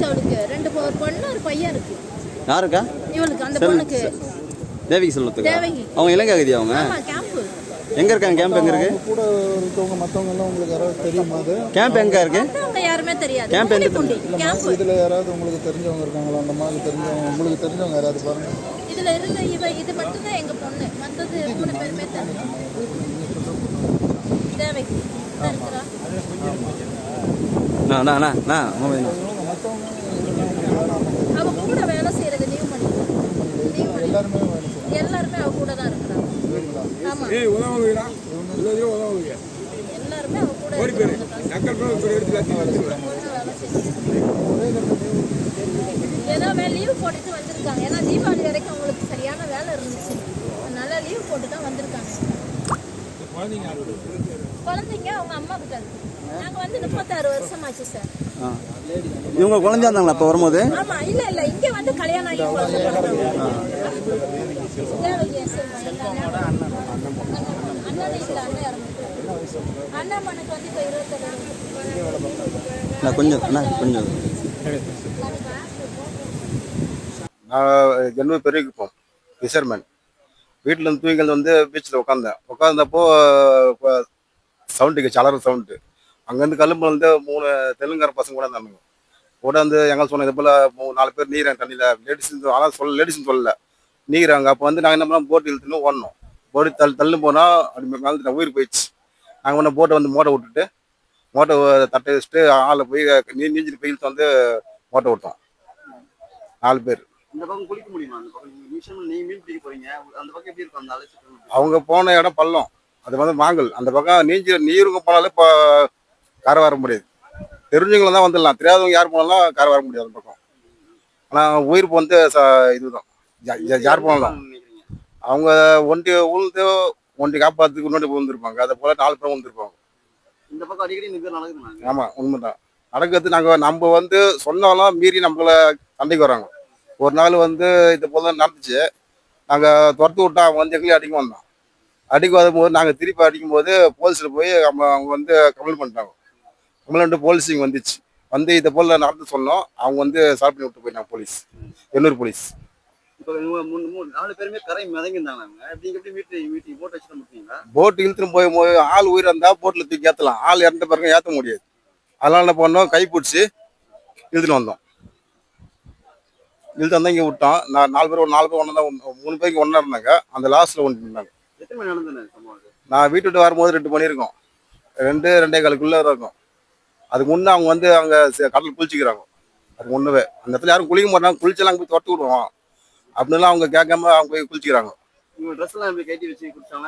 ஆயிடுச்சு அவளுக்கு ரெண்டு ஒரு பொண்ணு ஒரு பையன் இருக்கு யாருக்கா இவளுக்கு அந்த பொண்ணுக்கு தேவிக்கு செல்வத்துக்கு தேவகி. அவங்க இலங்கை அகதி அவங்க ஆமா கேம்ப் எங்க இருக்காங்க கேம்ப் எங்க இருக்கு கூட இருக்கவங்க மற்றவங்க எல்லாம் உங்களுக்கு யாராவது தெரியுமா அது கேம்ப் எங்க இருக்கு அவங்க யாருமே தெரியாது எந்த பூண்டி கேம்ப் இதுல யாராவது உங்களுக்கு தெரிஞ்சவங்க இருக்காங்களா அந்த மாதிரி தெரிஞ்சவங்க உங்களுக்கு தெரிஞ்சவங்க யாராவது பாருங்க இதுல இருந்த இவ இது மட்டும் தான் எங்க பொண்ணு மத்தது மூணு பேருமே தெரியும் தேவகி இருக்கிறா நான் நான் நான் நான் ஆமாம். அவ கூட வேலை செய்யறது நியூ மணி நியூ மணி எல்லாருமே வேலை செய்யணும் எல்லாருமே அவ கூட தான் இருக்கிறாங்க. ஏய் உதவுங்கடா உதவி உதவுங்க எல்லாருமே அவ கூட இருக்கிறவங்க தான். நக்கல் பண்ண ஒரு எடுத்து வேலை செய்யுது. ஏதோ வே லீவ் போட்டுட்டு வந்திருக்காங்க. ஏன்னா தீபாவளி வரைக்கும் அவங்களுக்கு சரியான வேலை இருந்துச்சு. அதனால லீவ் போட்டு தான் வந்திருக்காங்க. குழந்தைங்க அவங்க அம்மா கிட்ட இருக்கு நாங்க வந்து முப்பத்தாறு வருஷம் ஆச்சு சார். இவங்க குழந்தையா இருந்தாங்களா அப்போ வரும்போது? ஆமா இல்ல இல்ல இங்க வந்து கல்யாணம் ஆகி குழந்தை பிறந்தாங்க. இப்ப கொஞ்சம் அண்ணா கொஞ்சம். நான் ஜென்ம பெருகிப்போம் ஃபிஷர்மேன் வீட்டில் இருந்து தூங்கிகள் வந்து பீச்சில் உட்காந்தேன் உட்காந்தப்போ சவுண்டு கேச்சு அலற சவுண்டு அங்கேருந்து கல்லும்பு வந்து மூணு தெலுங்கார பசங்க கூட இருந்தானுங்க கூட வந்து எங்க சொன்ன இது போல் மூணு நாலு பேர் நீர் தண்ணியில். லேடிஸ் ஆனால் சொல்ல லேடிஸ்னு சொல்லல. நீராங்க அப்போ வந்து நாங்கள் என்ன பண்ணோம்? போட்டு இழுத்துன்னு ஓடணும். போட்டு தள்ளு தள்ளு போனால் அப்படி மேலே உயிர் போயிடுச்சு. நாங்கள் ஒன்று போட்டை வந்து மோட்டை விட்டுட்டு மோட்டை தட்டை வச்சுட்டு ஆளை போய் நீ நீஞ்சிட்டு போய் இழுத்து வந்து மோட்டை விட்டோம். நாலு பேர். இந்த பக்கம் குளிக்க முடியுமா? அந்த பக்கம் நீங்க மிஷன் நீங்க மீன் பிடிக்க போறீங்க. அந்த பக்கம் எப்படி இருக்கும் அந்த அலை அவங்க போன இடம் பள்ளம். அது வந்து மாங்கல். அந்த பக்கம் நீஞ்சி நீருங்க போனாலும் இப்போ கரை வர முடியாது. தெரிஞ்சவங்களும் தான் வந்துடலாம். தெரியாதவங்க யார் போனாலும் கரை வர முடியாது அந்த பக்கம். ஆனால் உயிர் வந்து ச இதுதான். யார் போனாலும். அவங்க ஒண்டி உழுந்து ஒண்டி காப்பாற்றுக்கு முன்னாடி விழுந்திருப்பாங்க அதை போல நாலு பேர் விழுந்திருப்பாங்க இந்த பக்கம் அடிக்கடி இந்த நடக்குது ஆமாம் உண்மைதான். நடக்கிறது நாங்கள் நம்ம வந்து சொன்னாலும் மீறி நம்மள சண்டைக்கு வராங்க. ஒரு நாள் வந்து இது போல நடந்துச்சு. நாங்கள் துரத்து விட்டா அவன் வந்து எங்களையும் அடிக்க வந்தான் அடிக்க வரும்போது நாங்கள் திருப்பி அடிக்கும்போது போலீஸில் போய் அவங்க அவங்க வந்து கம்ப்ளைண்ட் பண்ணிட்டாங்க. கம்ப்ளைண்ட் போலீஸ் இங்கே வந்துச்சு. வந்து இதை போல் நடந்து சொன்னோம். அவங்க வந்து சால்வ் பண்ணி விட்டு போயிட்டாங்க போலீஸ். எண்ணூர் போலீஸ். போட்டு இழுத்துட்டு போய் போய் ஆள் உயிர் இருந்தால் போட்டில் தூக்கி ஏற்றலாம் ஆள் இறந்த பிறகு ஏற்ற முடியாது. அதனால என்ன பண்ணோம்? கை பிடிச்சி இழுத்துட்டு வந்தோம். இழுத்து வந்தா இங்கே விட்டோம் நான் நாலு பேர் ஒரு நாலு பேர் ஒன்றா தான் மூணு பேருக்கு ஒன்றா இருந்தாங்க. அந்த லாஸ்ட்டில் ஒன்று இருந்தாங்க? நான் வீட்டு விட்டு வரும்போது ரெண்டு மணி இருக்கும். ரெண்டு ரெண்டே காலுக்குள்ளே இருக்கும். அதுக்கு முன்னே அவங்க வந்து அங்கே கடல் குளிச்சுக்கிறாங்க. அதுக்கு முன்னவே. அந்த இடத்துல யாரும் குளிக்க மாட்டாங்க. குளிச்செல்லாம் அங்கே போய் தொட்டு விடுவோம் அப்படின்லாம் அவங்க கேட்காம அவங்க போய் குளிச்சுக்கிறாங்க.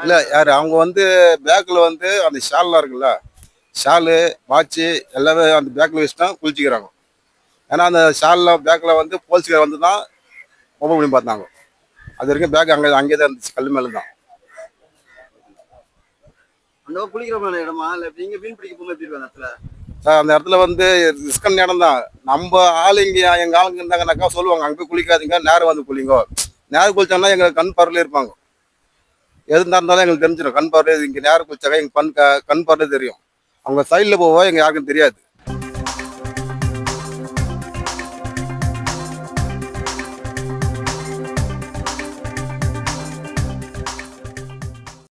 இல்ல யாரு? அவங்க வந்து பேக்ல வந்து அந்த ஷால்லாம் இருக்குல்ல ஷாலு வாட்சு எல்லாமே அந்த பேக்ல வச்சுட்டா குளிச்சுக்கிறாங்க. ஏன்னா அந்த ஷால்ல பேக்ல வந்து போலீஸ்கார் வந்து தான் ஓப்பன் பண்ணி பார்த்தாங்க. அது வரைக்கும் பேக் அங்கே அங்கேயே தான் இருந்துச்சு கல் மேலே தான் அந்த குளிக்கிற இடமா? இல்ல நீங்க மீன் பிடிக்க போகும்போது எப்படி இடத்துல? சார் அந்த இடத்துல வந்து ரிஸ்கன் இடம் தான் நம்ம ஆள் இங்கே எங்கள் ஆளுங்க இருந்தாங்கனாக்கா சொல்லுவாங்க அங்கே போய் குளிக்காதீங்க நேரம் வந்து குளிங்க. நேரம் குளிச்சோம்னா எங்கள் கண் பார்வையில இருப்பாங்க. எது இருந்தாலும் எங்களுக்கு தெரிஞ்சிடும் கண் பார்வை இங்கே நேரம் குளிச்சாக்கா எங்கள் கண் க- கண் பார்வை தெரியும். அவங்க சைடில் போவோம் எங்கள் யாருக்கும் தெரியாது.